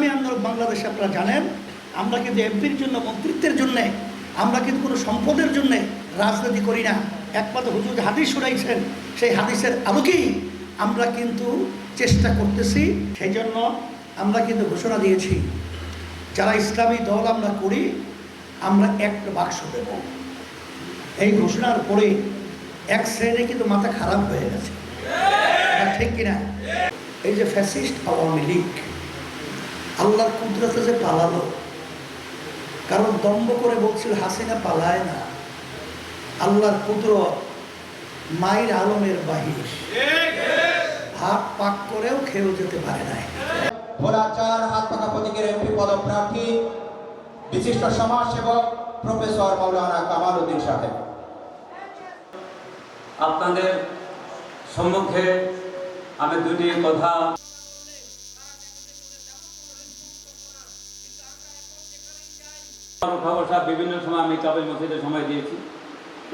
ইসলামী আন্দোলন বাংলাদেশে আপনারা জানেন, আমরা কিন্তু এমপির জন্য, মন্ত্রিত্বের জন্যে, আমরা কিন্তু কোনো সম্পদের জন্যে রাজনীতি করি না। একমাত্র হুজুর হাদিস শুনাইছেন, সেই হাদিসের আলোকেই আমরা কিন্তু চেষ্টা করতেছি। সেই জন্য আমরা কিন্তু ঘোষণা দিয়েছি, যারা ইসলামী দল আমরা করি, আমরা একটা বাক্স দেব। এই ঘোষণার পরে এক শ্রেণি কিন্তু মাথা খারাপ হয়ে গেছে। ঠিক কিনা? এই যে ফ্যাসিস্ট আওয়ামী লীগ আল্লাহর কুদরতে যে পালালো। কারণ দম্ভ করে বলছিল হাসিনা পালায় না। আল্লাহর কুদরত মায়ের আলমের বাহির। হাত পাক করেও খেয়েও যেতে পারে নাই। ভোলা চার হাত পাকা প্রতীকের এমপি পদপ্রার্থী বিশিষ্ট সমাজসেবক প্রফেসর মৌলানা কামাল উদ্দিন সাহেব। আপনাদের সম্মুখে আমি দুটি কথা বিভিন্ন সময় আমি কাবিল মসজিদে সময় দিয়েছি।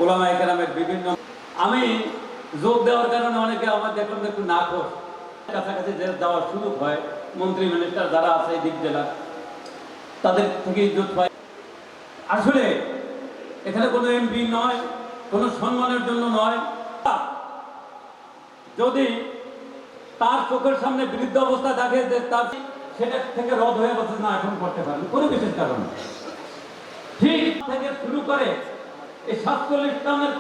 ওলামা একরামের বিভিন্ন আমি যোগ দেওয়ার কারণে অনেকে আমার একটু কাছাকাছি যে সুযোগ হয়, মন্ত্রী মিনিস্টার যারা আছে এই দিক জেলা তাদের থেকে ইজ্জত আসলে এখানে কোনো এমপি নয়, কোনো সম্মানের জন্য নয়। যদি তার চোখের সামনে বিরুদ্ধ অবস্থা দেখে যে তার সেটা থেকে রদ হয়ে বসে না এখন করতে পারেন। কোনো বিশেষ কারণ থেকে শুরু করে এই সাতচল্লিশ ইসলামের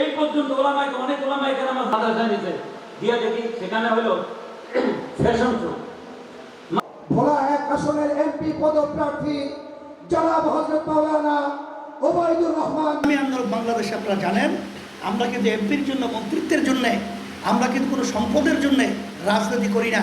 এই পর্যন্ত ওলামাইকে অনেক ওলামাইকে আমার মাদ্রাসা নিতে দিয়ে দেখি সেখানে হলো ফ্যাশন শো ভোলা এক আসনের এমপি পদপ্রার্থী জনাব হজরত মাওলানা ওবায়দুর রহমান। ইসলামী আন্দোলন বাংলাদেশে আপনারা জানেন আমরা কিন্তু এমপির জন্য মন্ত্রিত্বের জন্যে আমরা কিন্তু কোনো সম্পদের জন্যে রাজনীতি করি না।